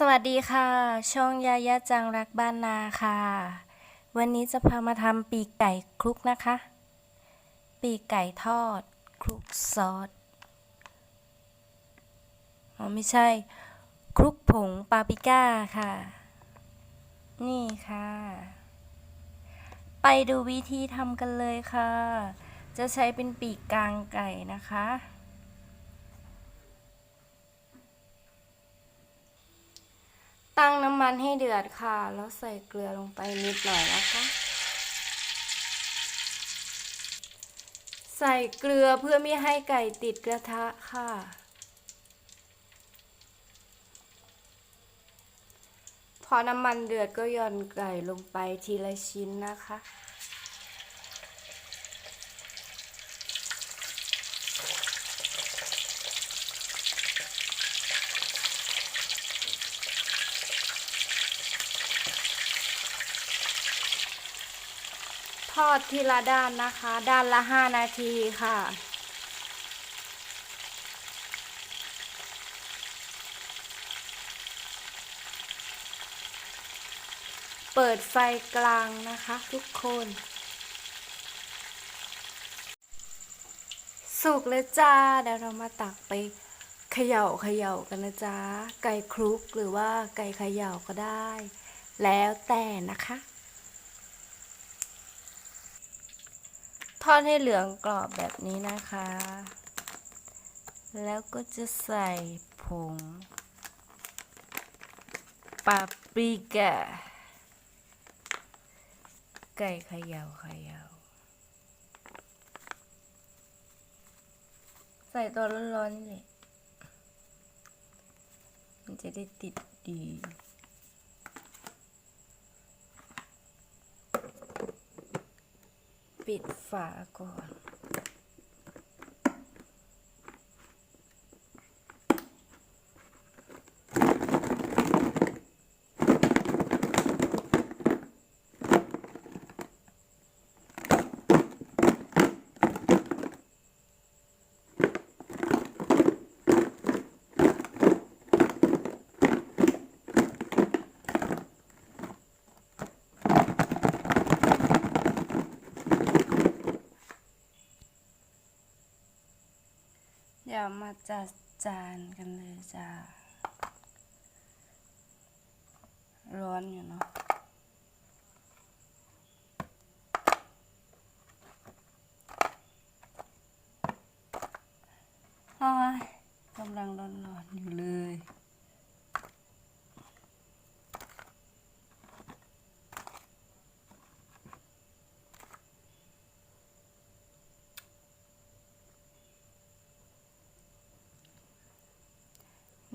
สวัสดีค่ะ ช่องยายาจังรักบ้านนาค่ะ วันนี้จะพามาทำปีกไก่คลุกนะคะ ปีกไก่ทอด คลุกซอสอ๋อไม่ใช่ คลุกผงปาปริก้าค่ะ นี่ค่ะ ไปดูวิธีทำกันเลยค่ะ จะใช้เป็นปีกกลางไก่นะคะ ตั้งน้ำมันให้เดือดค่ะ แล้วใส่เกลือลงไปนิดหน่อยนะคะ ใส่เกลือเพื่อไม่ให้ไก่ติดกระทะค่ะ พอน้ำมันเดือดก็ย่อนไก่ลงไปทีละชิ้นนะคะ ทอดทีละด้านนะคะ ด้านละ5นาทีค่ะ เปิดไฟกลางนะคะ ทุกคน สุกแล้วจ้า เดี๋ยวเรามาตักไปเขย่าเขย่ากันนะจ๊ะ ไก่คลุกหรือว่าไก่เขย่าก็ได้ แล้วแต่นะคะ ทอดให้เหลืองกรอบแบบนี้นะคะ แล้วก็จะใส่ผงปาปริก้าไก่ขยาวขยาวใส่ตัวร้อนๆนี่แหละมันจะได้ติดดี ปิดฝาก่อน เดี๋ยวมาจัดจานกันเลยจ้า ร้อนอยู่เนาะอ้ยกำลังร้อนๆอยู่เล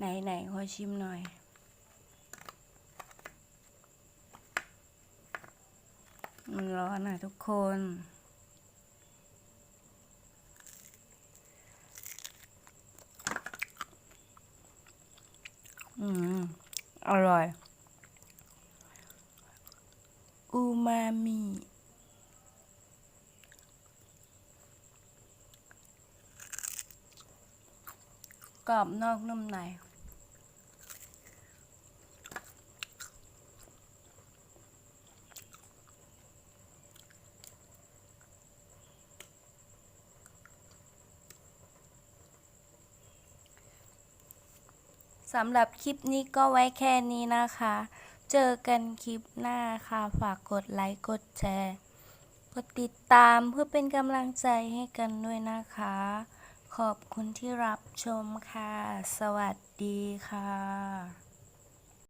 ไหนไหนขอชิมหน่อย มันร้อนอะทุกคน อืม อร่อย อูมามิกรอบนอกนุ่มใน สำหรับคลิปนี้ก็ไว้แค่นี้นะคะ เจอกันคลิปหน้าค่ะ ฝากกดไลค์ กดแชร์ กดติดตามเพื่อเป็นกำลังใจให้กันด้วยนะคะ ขอบคุณที่รับชมค่ะ สวัสดีค่ะ